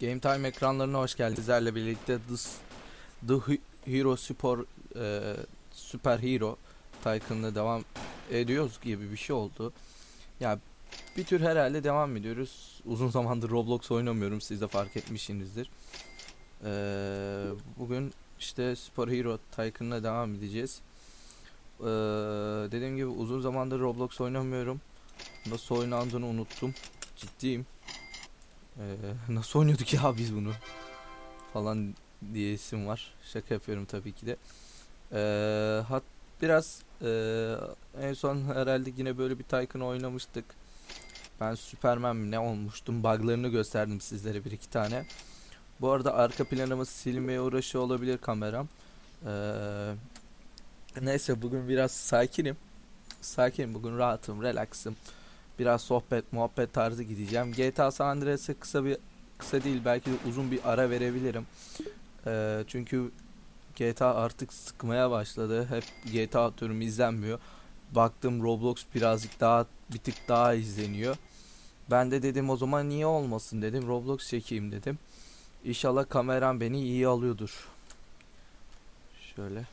Game Time ekranlarına hoş geldiniz. Sizlerle birlikte The, The He- Hero Super e, Super Hero Tycoon'la devam ediyoruz gibi bir şey oldu. Ya bir tür herhalde devam ediyoruz. Uzun zamandır Roblox oynamıyorum. Siz de fark etmişsinizdir. E, bugün işte Super Hero Tycoon'la devam edeceğiz. E, dediğim gibi uzun zamandır Roblox oynamıyorum. Nasıl oynandığını unuttum. Ciddiyim. Ee, nasıl oynuyorduk ya biz bunu falan diye isim var. Şaka yapıyorum tabii ki de. Ee, hat biraz ee, en son herhalde yine böyle bir Tycoon oynamıştık. Ben Superman ne olmuştum? Buglarını gösterdim sizlere bir iki tane. Bu arada arka planımı silmeye uğraşıyor olabilir kameram. Ee, neyse bugün biraz sakinim. Sakinim bugün rahatım, relaxım. Biraz sohbet, muhabbet tarzı gideceğim. GTA San Andreas'a kısa bir kısa değil belki de uzun bir ara verebilirim. Ee, çünkü GTA artık sıkmaya başladı. Hep GTA atıyorum izlenmiyor. Baktım Roblox birazcık daha bir tık daha izleniyor. Ben de dedim o zaman niye olmasın dedim. Roblox çekeyim dedim. İnşallah kameram beni iyi alıyordur. Şöyle.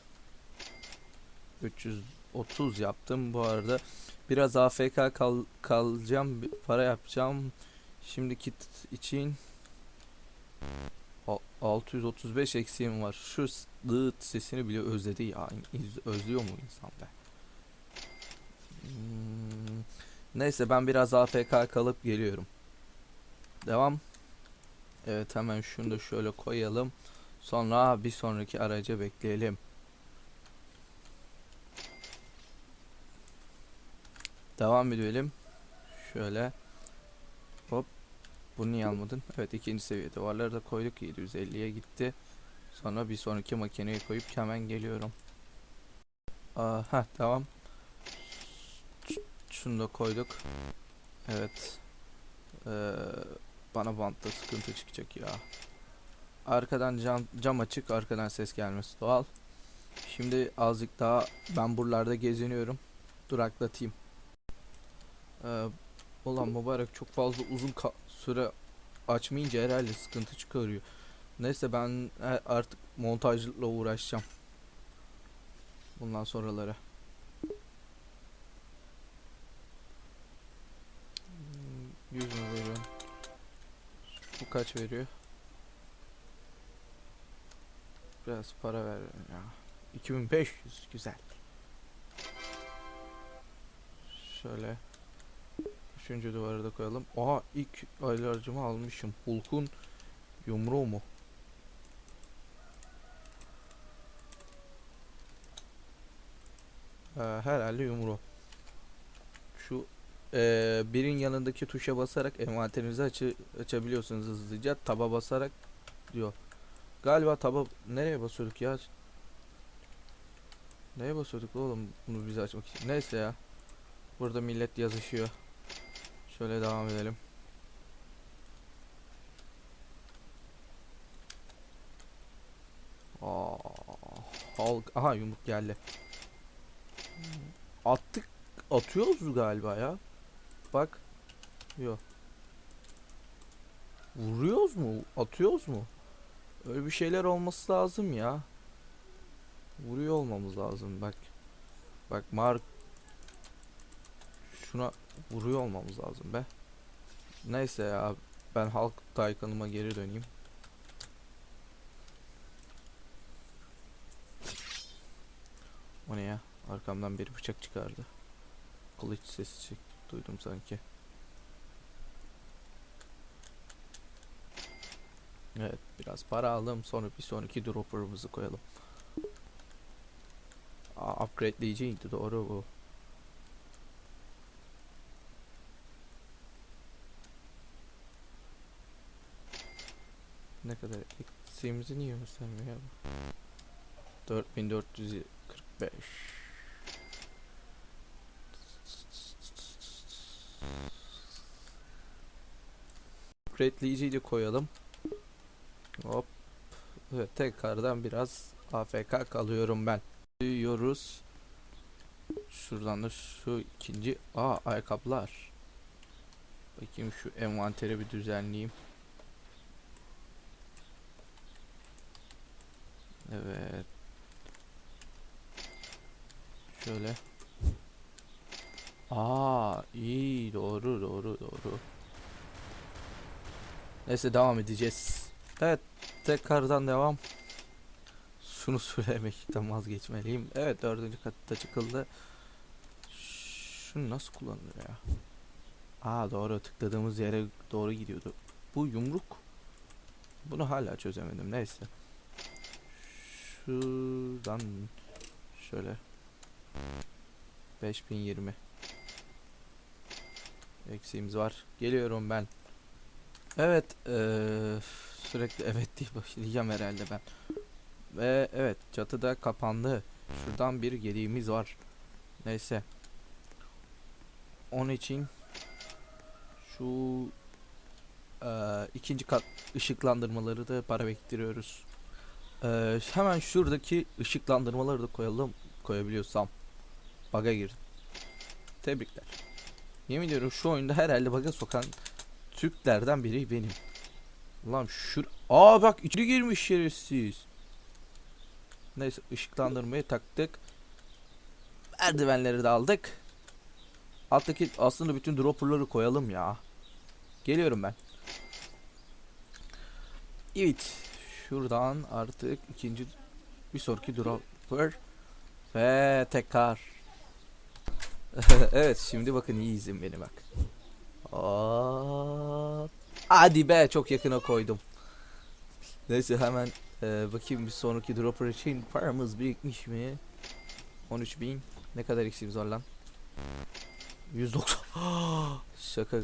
330 yaptım bu arada. Biraz AFK kal kalacağım, para yapacağım. Şimdiki t- için Al- 635 eksiğim var. Şu dıt sesini bile özledi ya. Özlüyor mu insan be? Hmm, Neyse ben biraz AFK kalıp geliyorum. Devam. Evet hemen şunu da şöyle koyalım. Sonra bir sonraki araca bekleyelim. Devam edelim. Şöyle. Hop. Bunu niye almadın? Evet ikinci seviye duvarları da koyduk. 750'ye gitti. Sonra bir sonraki makineye koyup hemen geliyorum. Heh, tamam. Şunu da koyduk. Evet. Ee, bana bantta sıkıntı çıkacak ya. Arkadan cam, cam açık, arkadan ses gelmesi doğal. Şimdi azıcık daha ben buralarda geziniyorum. Duraklatayım. Ee, mübarek çok fazla uzun süre açmayınca herhalde sıkıntı çıkarıyor. Neyse ben e, artık montajla uğraşacağım. Bundan sonralara. Hmm, 100 mü veriyorum? Bu kaç veriyor? Biraz para ver ya. 2500 güzel. Şöyle Üçüncü duvarı da koyalım. Aha ilk aylarcımı almışım. Hulk'un yumruğu mu? Ee, herhalde yumruğu. Şu ee, birin yanındaki tuşa basarak envanterinizi açı açabiliyorsunuz hızlıca. Taba basarak diyor. Galiba taba nereye basıyorduk ya? Neye basıyorduk oğlum bunu bize açmak için? Neyse ya. Burada millet yazışıyor. Şöyle devam edelim. Aa, Hulk. Aha yumruk geldi. Attık. Atıyoruz galiba ya. Bak. Yok. Vuruyoruz mu? Atıyoruz mu? Öyle bir şeyler olması lazım ya. Vuruyor olmamız lazım bak. Bak Mark şuna vuruyor olmamız lazım be. Neyse ya ben halk taykanıma geri döneyim. O ne ya? Arkamdan bir bıçak çıkardı. Kılıç sesi çık duydum sanki. Evet biraz para aldım sonra bir sonraki dropper'ımızı koyalım. Aa, upgradeleyiciydi doğru bu. Ne kadar eksiğimizi niye göstermiyor ya bu? 4445 Upgradeleyiciyi de koyalım. Hop. Evet tekrardan biraz AFK kalıyorum ben. Diyoruz. Şuradan da şu ikinci. Aa ayakkabılar. Bakayım şu envanteri bir düzenleyeyim. Evet. Şöyle. Aa, iyi doğru doğru doğru. Neyse devam edeceğiz. Evet, tekrardan devam. Şunu söylemekten vazgeçmeliyim. Evet, dördüncü katta çıkıldı. Şunu nasıl kullanılıyor ya? Aa doğru tıkladığımız yere doğru gidiyordu. Bu yumruk. Bunu hala çözemedim. Neyse. Şuradan şöyle 5020 eksiğimiz var. Geliyorum ben. Evet, eee, sürekli evet diye başlayacağım herhalde ben. Ve evet, çatı da kapandı. Şuradan bir gediğimiz var. Neyse. Onun için şu eee, ikinci kat ışıklandırmaları da para biriktiriyoruz. Eee, hemen şuradaki ışıklandırmaları da koyalım koyabiliyorsam. Baga girdim. Tebrikler. Yemin ediyorum şu oyunda herhalde baga sokan Türklerden biri benim. Lan şur... Aa bak içeri girmiş şerefsiz. Neyse ışıklandırmayı taktık. Merdivenleri de aldık. Alttaki aslında bütün dropperları koyalım ya. Geliyorum ben. Evet. Şuradan artık ikinci bir sonraki dropper ve tekrar. evet şimdi bakın iyi izin beni bak. Hop. Hadi be çok yakına koydum. Neyse hemen e, bakayım bir sonraki dropper için paramız birikmiş mi? 13.000 ne kadar eksiğimiz var lan? 190 Şaka.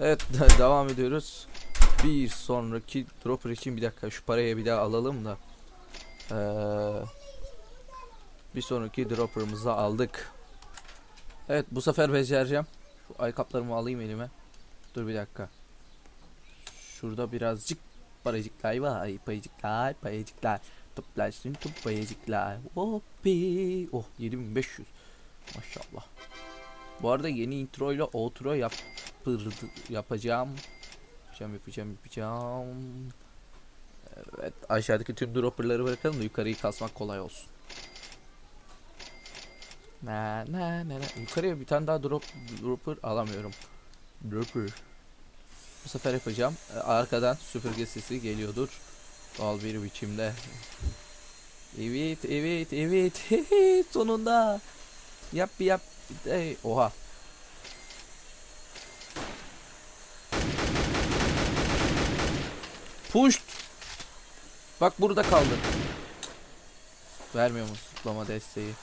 Evet de- devam ediyoruz. Bir sonraki dropper için bir dakika şu parayı bir daha alalım da. Ee, bir sonraki dropper'ımızı aldık. Evet bu sefer becereceğim. Şu ayakkabılarımı alayım elime. Dur bir dakika. Şurada birazcık paracıklar var. Paracıklar, paracıklar. Toplaşsın tüm paracıklar. Hoppi. Oh 7500. Maşallah. Bu arada yeni intro ile outro yap yapacağım. Yapacağım, yapacağım, yapacağım. Evet, aşağıdaki tüm dropperları bırakalım da yukarıyı kasmak kolay olsun. Na na na na. Yukarıya bir tane daha drop dropper alamıyorum. Dropper. Bu sefer yapacağım. Ee, Arkadan süpürge sesi geliyordur. Doğal bir biçimde. Evet, evet, evet. Sonunda. Yap, yap. Oha. Push. Bak burada kaldı. Vermiyor mu zıplama desteği?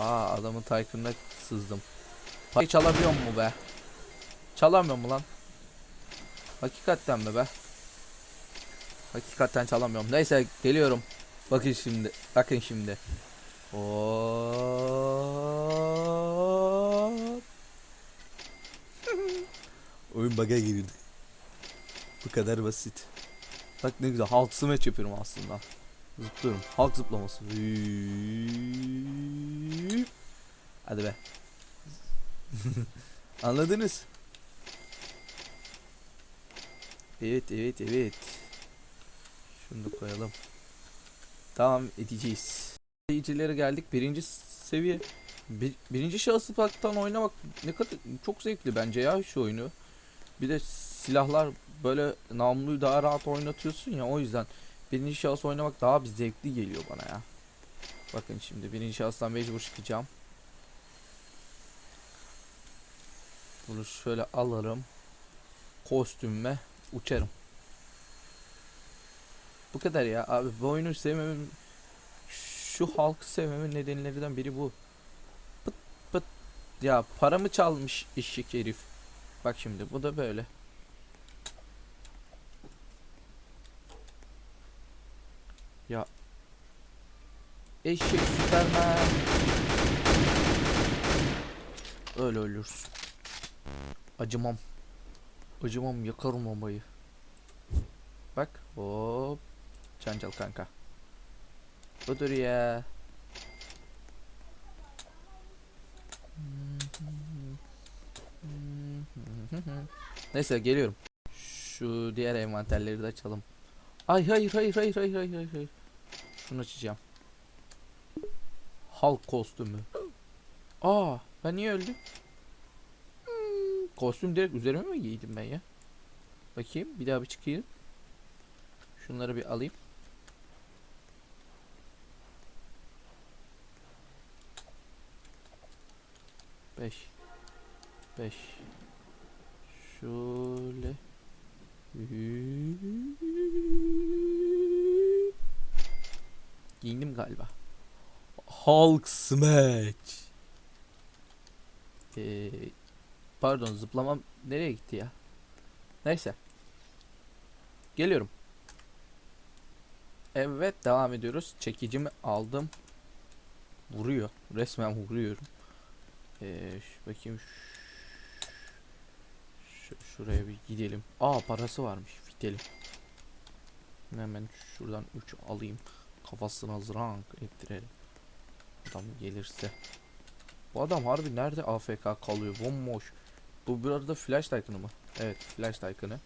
Aa adamın Tycoon'da sızdım. Parayı çalabiliyor mu be? Çalamıyor mu lan? Hakikaten mi be? Hakikaten çalamıyorum. Neyse geliyorum. Bakın şimdi. Bakın şimdi. Hop. Oyun bug'a girdi. Bu kadar basit. Bak ne güzel halk smash yapıyorum aslında. Zıplıyorum. Halk zıplaması. Hadi be. Anladınız? Evet evet evet. Şunu da koyalım. Tamam edeceğiz. İzleyicilere geldik. Birinci seviye. Bir, birinci şahıs parktan oynamak ne kadar çok zevkli bence ya şu oyunu. Bir de silahlar böyle namluyu daha rahat oynatıyorsun ya o yüzden birinci şahıs oynamak daha bir zevkli geliyor bana ya. Bakın şimdi birinci şahıstan mecbur çıkacağım. Bunu şöyle alırım. Kostümme uçarım. Bu kadar ya abi bu oyunu sevmemin şu halkı sevmemin nedenlerinden biri bu. Pıt pıt ya paramı çalmış eşek herif. Bak şimdi bu da böyle. Ya eşek süpermen. Öyle ölürsün. Acımam. Acımam yakarım bombayı. Bak hop. Cancal kanka. Budur ya. Neyse geliyorum. Şu diğer envanterleri de açalım. Ay hayır hayır hayır hayır hayır hayır. Şunu açacağım. Halk kostümü. Aa ben niye öldüm? Hmm, kostüm direkt üzerime mi giydim ben ya? Bakayım bir daha bir çıkayım. Şunları bir alayım. Beş. Beş. Şöyle. Giyindim galiba. Hulk Smash. Ee, pardon zıplamam nereye gitti ya? Neyse. Geliyorum. Evet devam ediyoruz. Çekicimi aldım. Vuruyor. Resmen vuruyorum. Ee, bakayım. Şu, şuraya bir gidelim. Aa parası varmış. Gidelim. Hemen şuradan 3 alayım. Kafasına zrank ettirelim. Adam gelirse. Bu adam harbi nerede AFK kalıyor? Bomboş. Bu bir arada flash tycoon'u mı? Evet flash tycoon'u.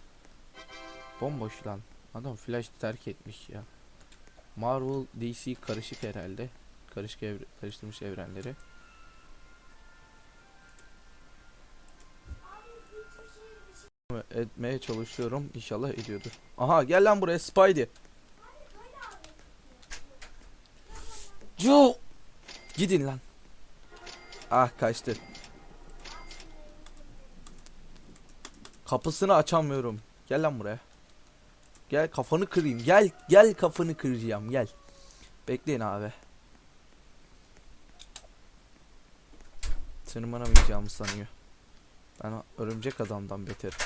Bomboş lan. Adam flash terk etmiş ya. Marvel DC karışık herhalde. Karışık evre karıştırmış evrenleri. etmeye çalışıyorum. İnşallah ediyordur. Aha gel lan buraya Spidey. Joe. Gidin lan. Ah kaçtı. Kapısını açamıyorum. Gel lan buraya. Gel kafanı kırayım. Gel gel kafanı kıracağım. Gel. Bekleyin abi. Tırmanamayacağımı sanıyor. Ben örümcek adamdan beterim.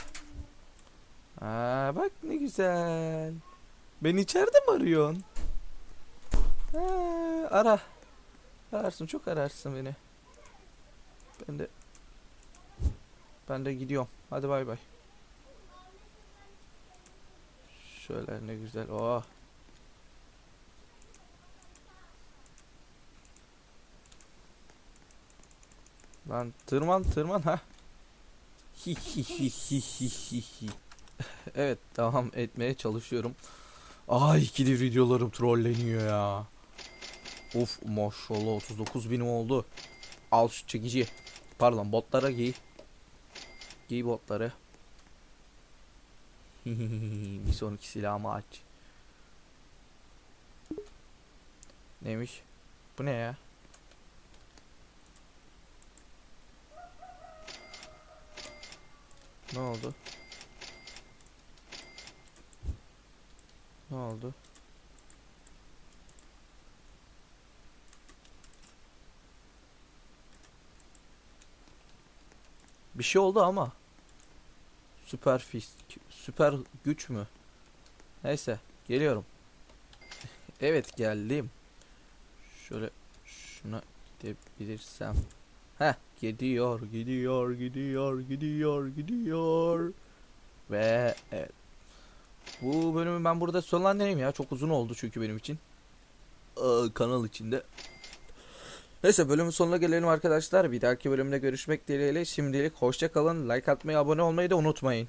Aa bak ne güzel. Beni içeride mi arıyorsun? Ara. Ararsın çok ararsın beni. Ben de ben de gidiyorum. Hadi bay bay. Şöyle ne güzel. Oh. Lan tırman tırman ha. Hi. Evet devam etmeye çalışıyorum. Ay ikili videolarım trolleniyor ya. Of maşallah 39 binim oldu. Al şu çekici. Pardon botlara giy. Giy botları. Bir sonraki silahımı aç. Neymiş? Bu ne ya? Ne oldu? Ne oldu? Bir şey oldu ama. Süper fist, süper güç mü? Neyse, geliyorum. evet, geldim. Şöyle şuna gidebilirsem. Heh, gidiyor, gidiyor, gidiyor, gidiyor, gidiyor. Ve evet. Bu bölümü ben burada sonlandırayım ya. Çok uzun oldu çünkü benim için. Aa, kanal içinde. Neyse bölümün sonuna gelelim arkadaşlar. Bir dahaki bölümde görüşmek dileğiyle. Şimdilik hoşça kalın. Like atmayı, abone olmayı da unutmayın.